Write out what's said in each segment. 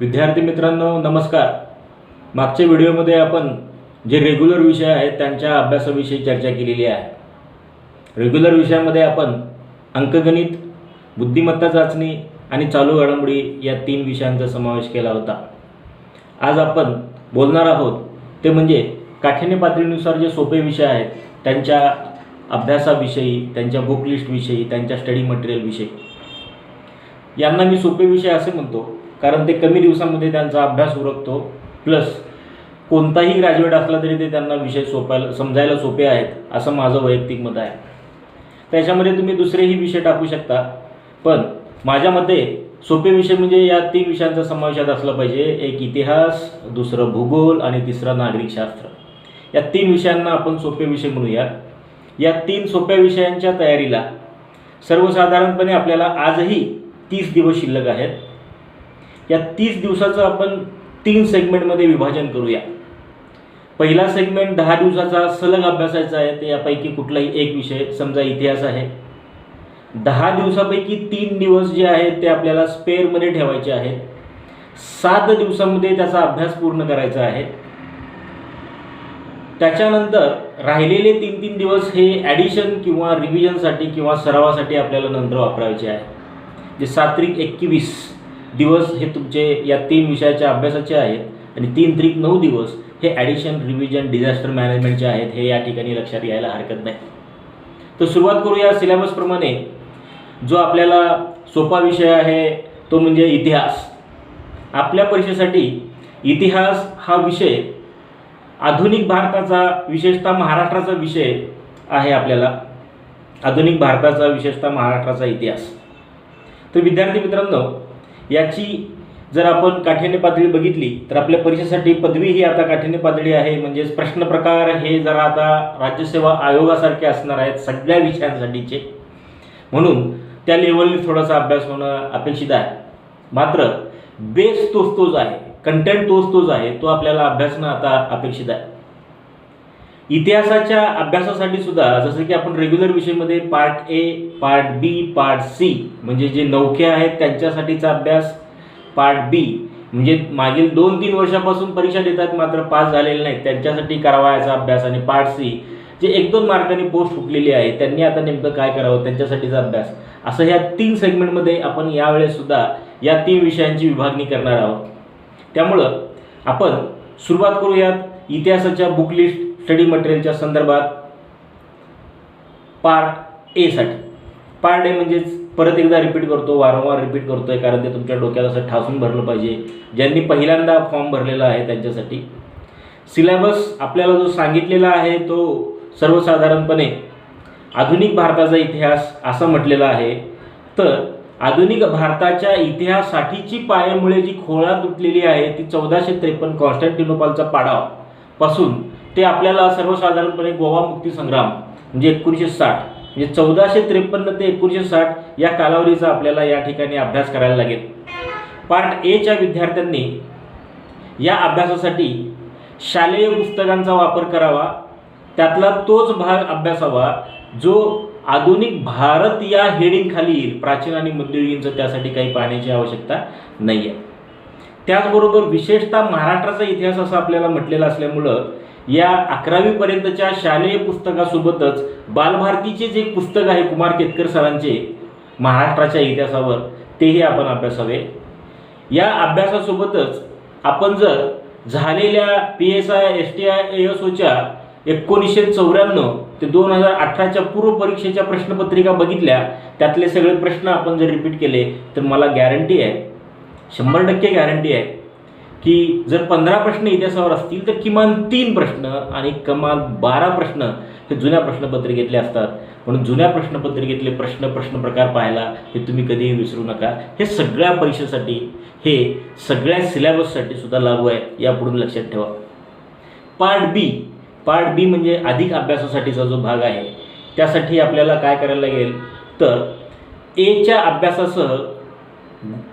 विद्यार्थी मित्रांनो नमस्कार. मागच्या व्हिडिओमध्ये आपण जे रेग्युलर विषय आहेत त्यांच्या अभ्यासाविषयी चर्चा केलेली आहे. रेग्युलर विषयामध्ये आपण अंकगणित बुद्धिमत्ता चाचणी आणि चालू घडामोडी या तीन विषयांचा समावेश केला होता. आज आपण बोलणार आहोत ते म्हणजे काठिण्य पातळीनुसार जे सोपे विषय आहेत त्यांच्या अभ्यासाविषयी त्यांच्या बुक लिस्टविषयी त्यांच्या स्टडी मटेरियलविषयी यांना मी सोपे विषय असे म्हणतो कारण ते कमी दिवसामध्ये त्यांचा अभ्यास उरकतो. प्लस कोणताही ग्रॅज्युएट असला तरी ते त्यांना विषय सोपायला समजायला सोपे आहेत असं माझं वैयक्तिक मत आहे. त्याच्यामध्ये तुम्ही दुसरेही विषय टाकू शकता. पण माझ्या मते सोपे विषय म्हणजे या तीन विषयांचा समावेशात असला पाहिजे. एक इतिहास दुसरं भूगोल आणि तिसरं नागरिकशास्त्र या तीन विषयांना आपण सोपे विषय म्हणूया या तीन सोप्या विषयांच्या तयारीला सर्वसाधारणपणे आपल्याला आजही तीस दिवस शिल्लक आहेत. या तीस दिवसाचं आपण तीन सेगमेंटमध्ये विभाजन करूया. पहिला सेगमेंट दहा दिवसाचा सलग अभ्यासाचा आहे ते यापैकी कुठलाही एक विषय समजा इतिहास आहे. दहा दिवसापैकी तीन दिवस जे आहेत ते आपल्याला स्पेअरमध्ये ठेवायचे आहेत. सात दिवसामध्ये त्याचा अभ्यास पूर्ण करायचा आहे. त्याच्यानंतर राहिलेले तीन तीन दिवस हे ॲडिशन किंवा रिव्हिजनसाठी किंवा सरावासाठी आपल्याला नंतर वापरायचे आहे. जे सात्रिक एकवीस. दिवस हे तुमचे या तीन विषयाच्या अभ्यासाचे आहेत आणि तीन त्रिक नऊ दिवस हे ॲडिशन रिव्हिजन डिझास्टर मॅनेजमेंटचे आहेत हे या ठिकाणी लक्षात यायला हरकत नाही. तर सुरुवात करूया सिलेबसप्रमाणे जो आपल्याला सोपा विषय आहे तो म्हणजे इतिहास. आपल्या परीक्षेसाठी इतिहास हा विषय आधुनिक भारताचा विशेषतः महाराष्ट्राचा विषय आहे आपल्याला. आधुनिक भारताचा विशेषतः महाराष्ट्राचा इतिहास. तर विद्यार्थी मित्रांनो याची जर आपण काठिण्य पातळी बघितली तर आपल्या परीक्षेसाठी पदवी ही आता काठिण्य पातळी आहे. म्हणजेच प्रश्न प्रकार हे जरा आता राज्यसेवा आयोगासारखे असणार आहेत सगळ्या विषयांसाठीचे. म्हणून त्या लेवलने थोडासा अभ्यास होणं अपेक्षित आहे. मात्र बेस तोच तोच आहे. कंटेंट तोच तोच आहे. तो आपल्याला अभ्यासणं आता अपेक्षित आहे. इतिहासाच्या अभ्यासासाठी सुद्धा जसं की आपण regular विषयमध्ये part A part B part C म्हणजे जे नौखे आहेत त्यांच्यासाठीचा अभ्यास पार्ट बी म्हणजे मागील दोन तीन वर्षापासून परीक्षा देतात मात्र पास झालेले नाहीत. त्यांच्यासाठी करावायाचा अभ्यास आणि पार्ट सी जे एक दोन मार्कांनी पोस्ट फुटलेली आहे त्यांनी आता नेमकं काय करावं त्यांच्यासाठीचा अभ्यास. असं ह्या तीन सेगमेंटमध्ये आपण यावेळेस सुद्धा या तीन विषयांची विभागणी करणार आहोत. त्यामुळं आपण सुरुवात करूयात इतिहासाच्या बुक लिस्ट स्टडी मटेरियलच्या संदर्भात पार्ट एसाठी पार्ट ए म्हणजेच परत एकदा रिपीट करतो वारंवार रिपीट करतो आहे कारण ते तुमच्या डोक्यात असं ठासून भरलं पाहिजे. ज्यांनी पहिल्यांदा फॉर्म भरलेला आहे त्यांच्यासाठी. सिलेबस आपल्याला जो सांगितलेला आहे तो सर्वसाधारणपणे आधुनिक भारताचा इतिहास असं म्हटलेला आहे. तर आधुनिक भारताच्या इतिहासासाठीची पायामुळे जी खोळा तुटलेली आहे ती चौदाशे त्रेपन्न कॉन्स्टँटिनोपालचा पाडावपासून ते आपल्याला सर्वसाधारणपणे गोवा मुक्ती संग्राम म्हणजे एकोणीसशे साठ म्हणजे चौदाशे त्रेपन्न ते एकोणीसशे साठ या कालावधीचा आपल्याला या ठिकाणी अभ्यास करायला लागेल. पार्ट एच्या विद्यार्थ्यांनी या अभ्यासासाठी शालेय पुस्तकांचा वापर करावा. त्यातला तोच भाग अभ्यासावा जो आधुनिक भारत या हेडिंगखाली प्राचीन आणि मध्ययुगीनचं त्यासाठी काही पाहण्याची आवश्यकता नाही आहे त्याचबरोबर विशेषतः महाराष्ट्राचा इतिहास असा आपल्याला म्हटलेला असल्यामुळं या अकरावीपर्यंतच्या शालेय पुस्तकासोबतच बालभारतीचे जे पुस्तक आहे कुमार केतकर सरांचे महाराष्ट्राच्या इतिहासावर तेही आपण अभ्यासावे. या अभ्यासासोबतच आपण जर झालेल्या P S I S T I S ओच्या एकोणीसशे चौऱ्याण्णव ते दोन हजार अठराच्या पूर्व परीक्षेच्या प्रश्नपत्रिका बघितल्या त्यातले सगळे प्रश्न आपण जर रिपीट केले तर मला गॅरंटी आहे शंभर टक्के गॅरंटी आहे की जर पंधरा प्रश्न इतिहासावर असतील तर किमान तीन प्रश्न आणि कमाल बारा प्रश्न हे जुन्या प्रश्नपत्रिकेतले असतात. म्हणून जुन्या प्रश्नपत्रिकेतले प्रश्न प्रश्न प्रकार पाहायला हे तुम्ही कधीही विसरू नका. हे सगळ्या परीक्षेसाठी हे सगळ्या सिलेबससाठी सुद्धा लागू आहे यापुढून लक्षात ठेवा. पार्ट बी पार्ट बी म्हणजे अधिक अभ्यासासाठीचा जो भाग आहे त्यासाठी आपल्याला काय करायला लागेल? तर एच्या अभ्यासासह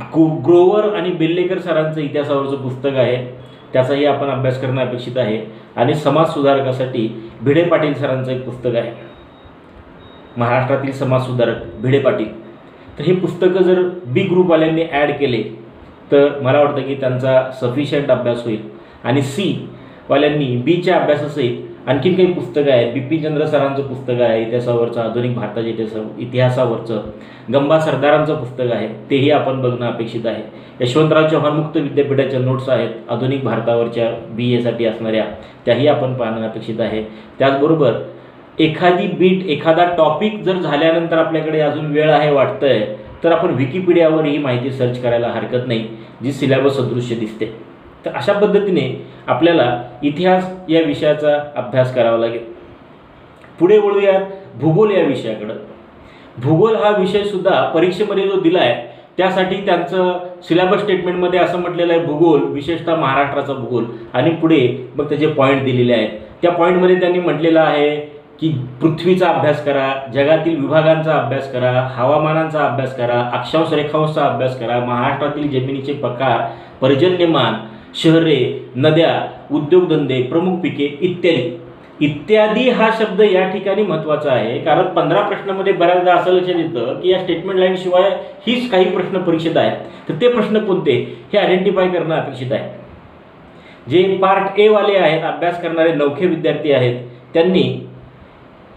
गो ग्रोवर आणि बेल्लेकर सरांचं इतिहासावरचं पुस्तक आहे. त्याचाही आपण अभ्यास करणं अपेक्षित आहे. आणि समाज सुधारकासाठी भिडे पाटील सरांचं एक पुस्तक आहे. महाराष्ट्रातील समाजसुधारक भिडे पाटील. तर हे पुस्तकं जर बी ग्रुपवाल्यांनी ॲड केले तर मला वाटतं की त्यांचा सफिशियंट अभ्यास होईल. आणि सी वाल्यांनी बीच्या अभ्यासासहित आणखीन काही पुस्तकं आहेत. बिपिन चंद्र सरांचं पुस्तक आहे इतिहासावरचं आधुनिक भारताच्या इतिहासा इतिहासावरचं. गंबा सरदारांचं पुस्तक आहे तेही आपण बघणं अपेक्षित आहे. यशवंतराव चव्हाण मुक्त विद्यापीठाच्या नोट्स आहेत आधुनिक भारतावरच्या बी एसाठी असणाऱ्या त्याही आपण पाहणं अपेक्षित आहे. त्याचबरोबर एखादी बीट एखादा टॉपिक जर झाल्यानंतर आपल्याकडे अजून वेळ आहे वाटतंय तर आपण विकिपीडियावर ही माहिती सर्च करायला हरकत नाही जी सिलेबस सदृश्य दिसते. तर अशा पद्धतीने आपल्याला इतिहास या विषयाचा अभ्यास करावा लागेल. पुढे वळूयात भूगोल या विषयाकडं. भूगोल हा विषयसुद्धा परीक्षेमध्ये जो दिला आहे त्यासाठी त्यांचं सिलेबस स्टेटमेंटमध्ये असं म्हटलेलं आहे भूगोल विशेषतः महाराष्ट्राचा भूगोल. आणि पुढे मग त्याचे पॉईंट दिलेले आहेत. त्या पॉईंटमध्ये त्यांनी म्हटलेलं आहे की पृथ्वीचा अभ्यास करा जगातील विभागांचा अभ्यास करा हवामानांचा अभ्यास करा अक्षांश रेखांशचा अभ्यास करा महाराष्ट्रातील जमिनीचे प्रकार पर्जन्यमान शहरे नद्या उद्योगधंदे प्रमुख पिके इत्यादी. इत्यादी हा शब्द या ठिकाणी महत्त्वाचा आहे. कारण पंधरा प्रश्नामध्ये बऱ्याचदा असं लक्षात येतं की या स्टेटमेंट लाईनशिवाय हीच काही प्रश्न परीक्षेत आहेत. तर ते प्रश्न कोणते? हे आयडेंटिफाय करणं अपेक्षित आहे. जे पार्ट ए वाले आहेत अभ्यास करणारे नौखे विद्यार्थी आहेत त्यांनी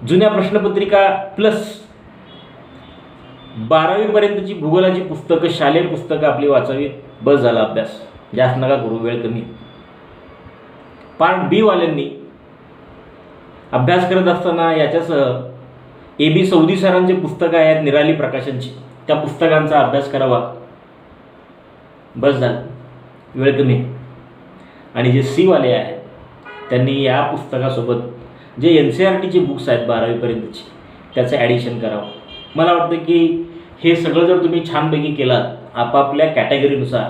जुन्या प्रश्नपत्रिका प्लस बारावीपर्यंतची भूगोलाची पुस्तकं शालेय पुस्तकं आपली वाचावीत. बस झाला अभ्यास. जास्त नका करू वेळ कमी. पार्ट बी वाल्यांनी अभ्यास करत असताना याच्यासह ए बी सौदी सरांचे पुस्तकं आहेत निराली प्रकाशनची. त्या पुस्तकांचा अभ्यास करावा. बस झालं. वेळ कमी. आणि जे सीवाले आहेत त्यांनी या पुस्तकासोबत जे एन सी आर टीचे बुक्स आहेत बारावीपर्यंतची त्याचं ॲडिशन करावं. मला वाटतं की हे सगळं जर तुम्ही छानपैकी केलात आपापल्या कॅटेगरीनुसार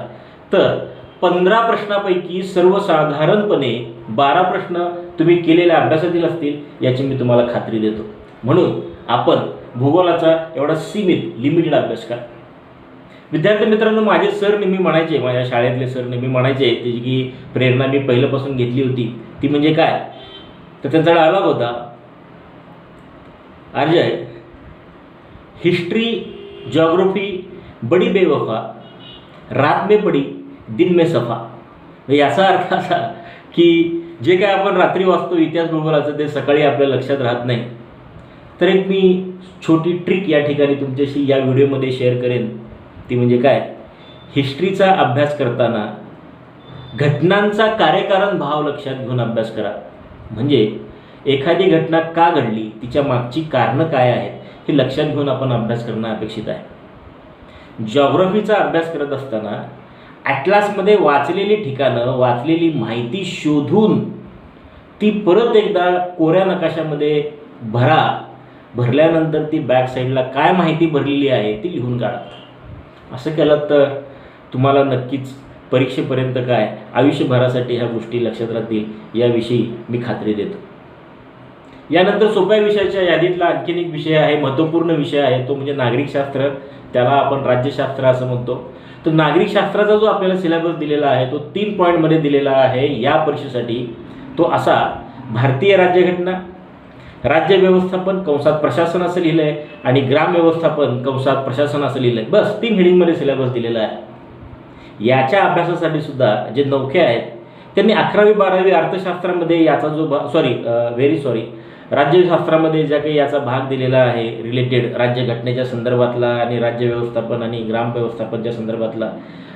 तर पंधरा प्रश्नापैकी सर्वसाधारणपणे बारा प्रश्न तुम्ही केलेल्या अभ्यासातील असतील याची मी तुम्हाला खात्री देतो. म्हणून आपण भूगोलाचा एवढा सीमित लिमिटेड अभ्यास करा. विद्यार्थी मित्रांनो माझे सर नेहमी म्हणायचे माझ्या शाळेतले सर नेहमी म्हणायचे त्याची की प्रेरणा मी पहिल्यापासून घेतली होती ती म्हणजे काय? तर त्यांचा डायलॉग होता. अर्जय हिस्ट्री जॉग्रफी बडी बेवफा रात में पडी दिन में सफा. म्हणजे याचा अर्थ असा की जे काय आपण रात्री वाचतो इतिहास भूगोलाचं ते सकाळी आपल्या लक्षात राहत नाही. तर एक मी छोटी ट्रिक या ठिकाणी तुमच्याशी या व्हिडिओमध्ये शेअर करेन. ती म्हणजे काय? हिस्ट्रीचा अभ्यास करताना घटनांचा कार्यकारण भाव लक्षात घेऊन अभ्यास करा. म्हणजे एखादी घटना का घडली तिच्या मागची कारणं काय आहेत हे लक्षात घेऊन आपण अभ्यास करणं अपेक्षित आहे. जॉग्रफीचा अभ्यास करत असताना ॲटलासमध्ये वाचलेली ठिकाणं वाचलेली माहिती शोधून ती परत एकदा कोऱ्या नकाशामध्ये भरा. भरल्यानंतर ती बॅक साईडला काय माहिती भरलेली आहे ती लिहून काढा. असं केलं तर तुम्हाला नक्कीच परीक्षेपर्यंत काय आयुष्यभरासाठी ह्या गोष्टी लक्षात राहतील याविषयी मी खात्री देतो. यानंतर सोप्या विषयाच्या यादीतला आणखीन एक विषय आहे महत्त्वपूर्ण विषय आहे तो म्हणजे नागरिकशास्त्र. त्याला आपण राज्यशास्त्र असं म्हणतो. तर नागरिकशास्त्राचा जो आपल्याला सिलेबस दिलेला आहे तो तीन पॉईंटमध्ये दिलेला आहे या परीक्षेसाठी तो असा भारतीय राज्यघटना राज्य व्यवस्थापन कंसात प्रशासन असं लिहिलं आहे आणि ग्राम व्यवस्थापन कंसात प्रशासन असं लिहिलं आहे बस तीन हेडिंगमध्ये सिलेबस दिलेला आहे. याच्या अभ्यासासाठी सुद्धा जे नौखे आहेत त्यांनी अकरावी बारावी अर्थशास्त्रामध्ये याचा जो भा सॉरी व्हेरी सॉरी राज्यशास्त्रामध्ये ज्या काही याचा भाग दिलेला आहे रिलेटेड राज्यघटनेच्या संदर्भातला आणि राज्य व्यवस्थापन आणि ग्राम व्यवस्थापनच्या संदर्भातला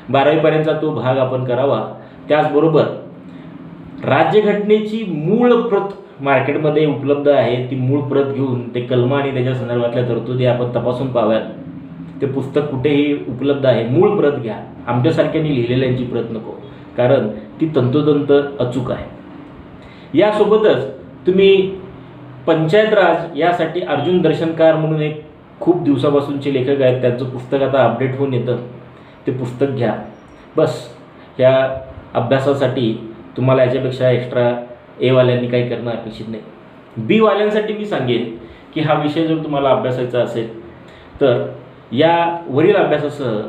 बारावीपर्यंतचा तो भाग आपण करावा. त्याचबरोबर राज्यघटनेची मूळ प्रत मार्केटमध्ये उपलब्ध आहे ती मूळ प्रत घेऊन ते कलमा आणि त्याच्या संदर्भातल्या तरतुदी आपण तपासून पाहाव्यात ते पुस्तक कुठेही उपलब्ध आहे मूळ प्रत घ्या. आमच्यासारख्यांनी लिहिलेल्यांची प्रत नको कारण ती तंतोतंत अचूक आहे. यासोबतच तुम्ही पंचायत राज यासाठी अर्जुन दर्शनकार म्हणून एक खूप दिवसापासूनचे लेखक आहेत. त्यांचं पुस्तक आता अपडेट होऊन येतं. ते पुस्तक घ्या. बस ह्या अभ्यासासाठी तुम्हाला याच्यापेक्षा एक्स्ट्रा एवाल्यांनी काही करणं अपेक्षित नाही. बी वाल्यांसाठी मी सांगेन की हा विषय जर तुम्हाला अभ्यासायचा असेल तर या वरील अभ्यासासह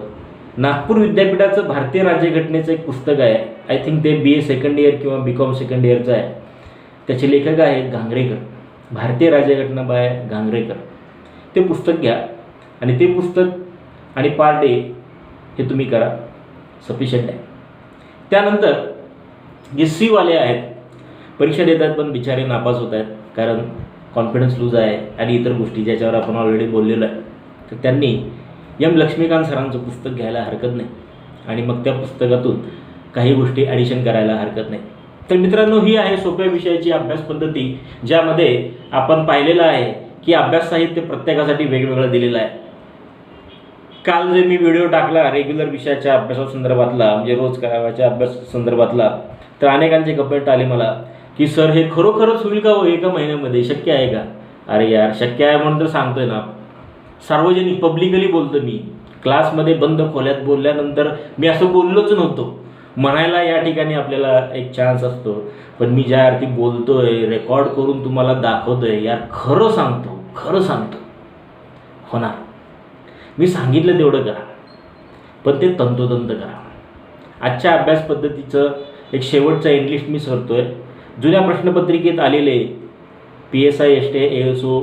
नागपूर विद्यापीठाचं भारतीय राज्यघटनेचं एक पुस्तक आहे. आय थिंक ते बी ए सेकंड इयर किंवा बी कॉम सेकंड इयरचं आहे. त्याचे लेखक आहेत घांगरेकर. भारतीय राजघटना बाय घांगरेकर ते पुस्तक घ्या आणि ते पुस्तक आणि पार डे हे तुम्ही करा. सफिशियंट आहे. त्यानंतर जे सीवाले आहेत परीक्षा देतात पण बिचारे नापास होत आहेत कारण कॉन्फिडन्स लूज आहे आणि इतर गोष्टी ज्याच्यावर आपण ऑलरेडी बोललेलो आहे. तर त्यांनी एम लक्ष्मीकांत सरांचं पुस्तक घ्यायला हरकत नाही. आणि मग त्या पुस्तकातून काही गोष्टी ॲडिशन करायला हरकत नाही. तर मित्रांनो ही आहे सोप्या विषयाची अभ्यास पद्धती ज्यामध्ये आपण पाहिलेलं आहे की अभ्यास साहित्य प्रत्येकासाठी वेगवेगळं दिलेलं आहे. काल जे मी व्हिडिओ टाकला रेग्युलर विषयाच्या अभ्यासासंदर्भातला म्हणजे रोज करावाच्या अभ्यास संदर्भातला तर अनेकांचे कमेंट आले मला की सर हे खरोखरच होईल का हो? एका महिन्यामध्ये शक्य आहे का? अरे यार शक्य आहे म्हणून तर सांगतोय ना. सार्वजनिक पब्लिकली बोलतो मी. क्लासमध्ये बंद खोल्यात बोलल्यानंतर मी असं बोललोच नव्हतो. म्हणायला या ठिकाणी आपल्याला एक चान्स असतो. पण मी ज्या अर्थी बोलतोय रेकॉर्ड करून तुम्हाला दाखवतोय यार खरं सांगतो खरं सांगतो. होणार. मी सांगितलं तेवढं करा. पण ते तंतोतंत करा. आजच्या अभ्यास पद्धतीचं एक शेवटचा एंडलिस्ट मी सरतोय. जुन्या प्रश्नपत्रिकेत आलेले P S I S T A S O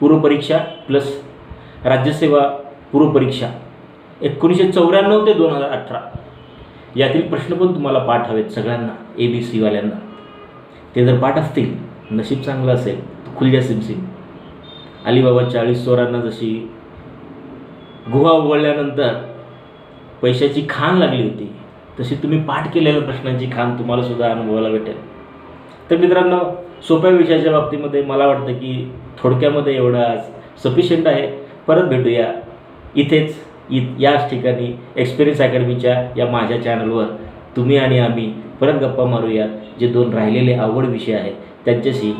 पूर्वपरीक्षा plus राज्यसेवा पूर्वपरीक्षा एकोणीसशे चौऱ्याण्णव ते दोन हजार अठरा. यातील प्रश्न पण तुम्हाला पाठ हवेत सगळ्यांना ए बी सीवाल्यांना ते जर पाठ असतील नशीब चांगलं असेल तर सिमसिम. अलिबाबा चाळीस चोरांना जशी गुहा उघडल्यानंतर पैशाची खाण लागली होती तशी तुम्ही पाठ केलेल्या प्रश्नांची खाण तुम्हाला सुद्धा अनुभवायला भेटेल. तर मित्रांनो सोप्या विषयाच्या बाबतीमध्ये मला वाटतं की थोडक्यामध्ये एवढं आज सफिशियंट आहे. परत भेटूया. इथेच. इ याच ठिकाणी एक्सपिरियन्स अकॅडमीच्या या माझ्या चॅनलवर तुम्ही आणि आम्ही परत गप्पा मारूयात. जे दोन राहिलेले आवड विषय आहेत त्यांच्याशी